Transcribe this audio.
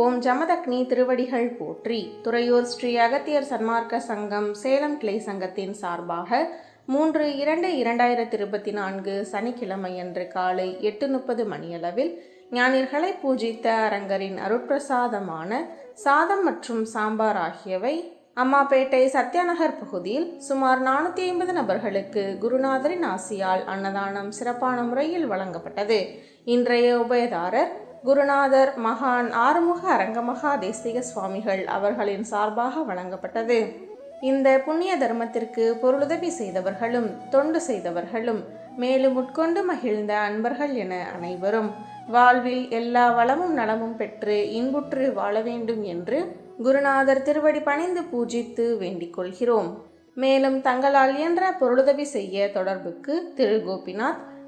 ஓம் ஜமதக்னி திருவடிகள் போற்றி. துறையூர் ஸ்ரீ அகத்தியர் சன்மார்க்க சங்கம் சேலம் கிளை சங்கத்தின் சார்பாக மூன்று இரண்டு இரண்டாயிரத்தி இருபத்தி நான்கு சனிக்கிழமையன்று காலை எட்டு முப்பது மணியளவில் ஞானிகளை பூஜித்த அரங்கரின் அருட்பிரசாதமான சாதம் மற்றும் சாம்பார் ஆகியவை அம்மாப்பேட்டை சத்யாநகர் பகுதியில் சுமார் நானூற்றி ஐம்பது நபர்களுக்கு குருநாதரின் ஆசியால் அன்னதானம் சிறப்பான முறையில் வழங்கப்பட்டது. இன்றைய உபயதாரர் குருநாதர் மகான் ஆறுமுக அரங்கமகா தேசிக சுவாமிகள் அவர்களின் சார்பாக வழங்கப்பட்டது. இந்த புண்ணிய தர்மத்திற்கு பொருளுதவி செய்தவர்களும் தொண்டு செய்தவர்களும் மேலும் உட்கொண்டு மகிழ்ந்த அன்பர்கள் என அனைவரும் வாழ்வில் எல்லா வளமும் நலமும் பெற்று இன்புற்று வாழ வேண்டும் என்று குருநாதர் திருவடி பணிந்து பூஜித்து வேண்டிக் கொள்கிறோம். மேலும் தங்களால் இயன்ற பொருளுதவி செய்ய தொடர்புக்கு திரு. கோபிநாத்